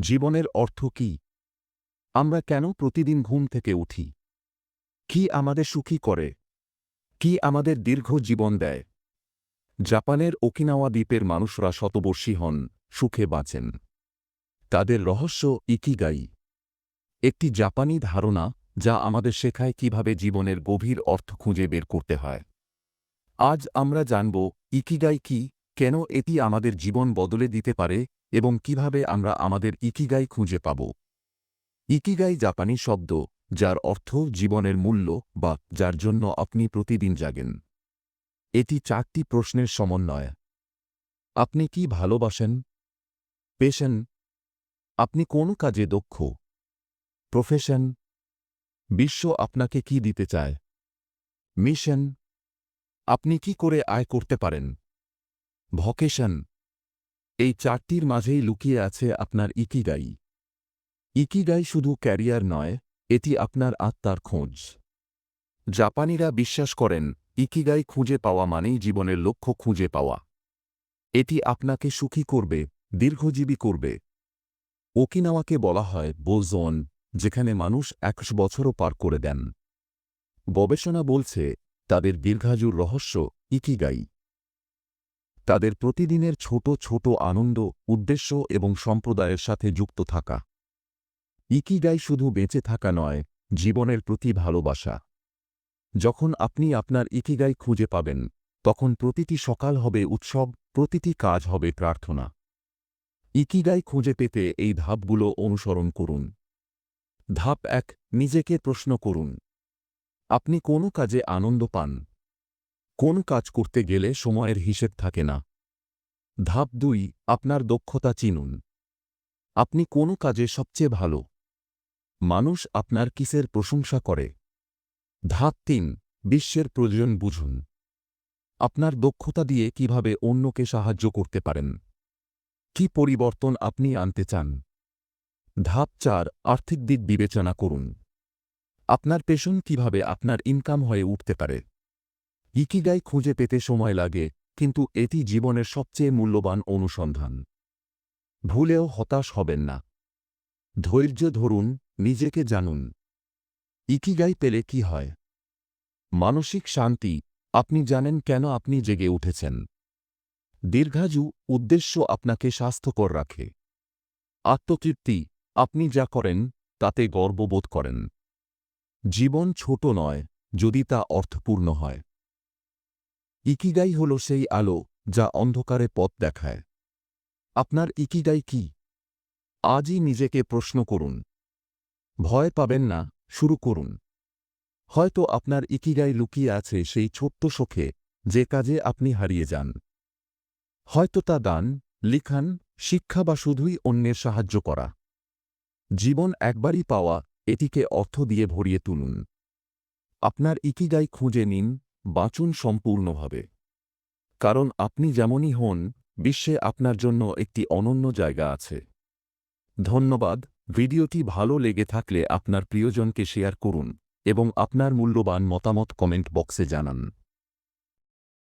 জীবনের অর্থ কি? আমরা কেন প্রতিদিন ঘুম থেকে উঠি? কি আমাদের সুখী করে? কি আমাদের দীর্ঘ জীবন দেয়? জাপানের ওকিনাওয়া দ্বীপের মানুষরা শতবর্ষী হন, সুখে বাঁচেন। তাদের রহস্য ইকিগাই। একটি জাপানি ধারণা যা আমাদের শেখায় কীভাবে জীবনের গভীর অর্থ খুঁজে বের করতে হয়। আজ আমরা জানব ইকিগাই কি, কেন এটি আমাদের জীবন বদলে দিতে পারে এবং কীভাবে আমরা আমাদের ইকিগাই খুঁজে পাব। ইকিগাই জাপানি শব্দ, যার অর্থ জীবনের মূল্য বা যার জন্য আপনি প্রতিদিন জাগেন। এটি চারটি প্রশ্নের সমন্বয়। আপনি কি ভালোবাসেন? পেশেন। আপনি কোন কাজে দক্ষ? প্রফেশন। বিশ্ব আপনাকে কি দিতে চায়? মিশন। আপনি কি করে আয় করতে পারেন? ভকেশন। এই চারটির মাঝেই লুকিয়ে আছে আপনার ইকিগাই। ইকিগাই শুধু ক্যারিয়ার নয়, এটি আপনার আত্মার খোঁজ। জাপানিরা বিশ্বাস করেন, ইকিগাই খুঁজে পাওয়া মানেই জীবনের লক্ষ্য খুঁজে পাওয়া। এটি আপনাকে সুখী করবে, দীর্ঘজীবী করবে। ওকিনাওয়াকে বলা হয় বোজোন, যেখানে মানুষ একশ বছরও পার করে দেন। গবেষণা বলছে, তাদের দীর্ঘাজুর রহস্য ইকিগাই। তাদের প্রতিদিনের ছোট ছোট আনন্দ, উদ্দেশ্য এবং সম্প্রদায়ের সাথে যুক্ত থাকা। ইকিগাই শুধু বেঁচে থাকা নয়, জীবনের প্রতি ভালোবাসা। যখন আপনি আপনার ইকিগাই খুঁজে পাবেন, তখন প্রতিটি সকাল হবে উৎসব, প্রতিটি কাজ হবে প্রার্থনা। ইকিগাই খুঁজে পেতে এই ধাপগুলো অনুসরণ করুন। ধাপ এক, নিজেকে প্রশ্ন করুন। আপনি কোন কাজে আনন্দ পান কোন কাজ করতে গেলে সময়ের হিসেব থাকে না? ধাপ দুই, আপনার দক্ষতা চিনুন। আপনি কোন কাজে সবচেয়ে ভালো? মানুষ আপনার কিসের প্রশংসা করে? ধাপ তিন, বিশ্বের প্রয়োজন বুঝুন। আপনার দক্ষতা দিয়ে কীভাবে অন্যকে সাহায্য করতে পারেন? কি পরিবর্তন আপনি আনতে চান? ধাপ চার, আর্থিক দিক বিবেচনা করুন। আপনার পেশন কীভাবে আপনার ইনকাম হয়ে উঠতে পারে? ইকিগাই খুঁজে পেতে সময় লাগে, কিন্তু এটি জীবনের সবচেয়ে মূল্যবান অনুসন্ধান। ভুলেও হতাশ হবেন না। ধৈর্য ধরুন, নিজেকে জানুন। ইকিগাই পেলে কি হয়? মানসিক শান্তি, আপনি জানেন কেন আপনি জেগে উঠেছেন। দীর্ঘাজু উদ্দেশ্য আপনাকে স্বাস্থ্যকর রাখে। আত্মতৃপ্তি, আপনি যা করেন, তাতে গর্ববোধ করেন। জীবন ছোট নয়, যদি তা অর্থপূর্ণ হয়। ইকিগাই হল সেই আলো যা অন্ধকারে পথ দেখায়। আপনার ইকিগাই কি? আজই নিজেকে প্রশ্ন করুন। ভয় পাবেন না, শুরু করুন। হয়তো আপনার ইকিগাই লুকিয়ে আছে সেই ছোট্ট শোখে যে কাজে আপনি হারিয়ে যান। হয়তো তা দান, লিখান, শিক্ষা বা শুধুই অন্যের সাহায্য করা। জীবন একবারই পাওয়া, এটিকে অর্থ দিয়ে ভরিয়ে তুলুন। আপনার ইকিগাই খুঁজে নিন বাঁচুন সম্পূর্ণভাবে। কারণ আপনি যেমনই হন, বিশ্বে আপনার জন্য একটি অনন্য জায়গা আছে। ধন্যবাদ, ভিডিওটি ভালো লেগে থাকলে আপনার প্রিয়জনকে শেয়ার করুন এবং আপনার মূল্যবান মতামত কমেন্ট বক্সে জানান।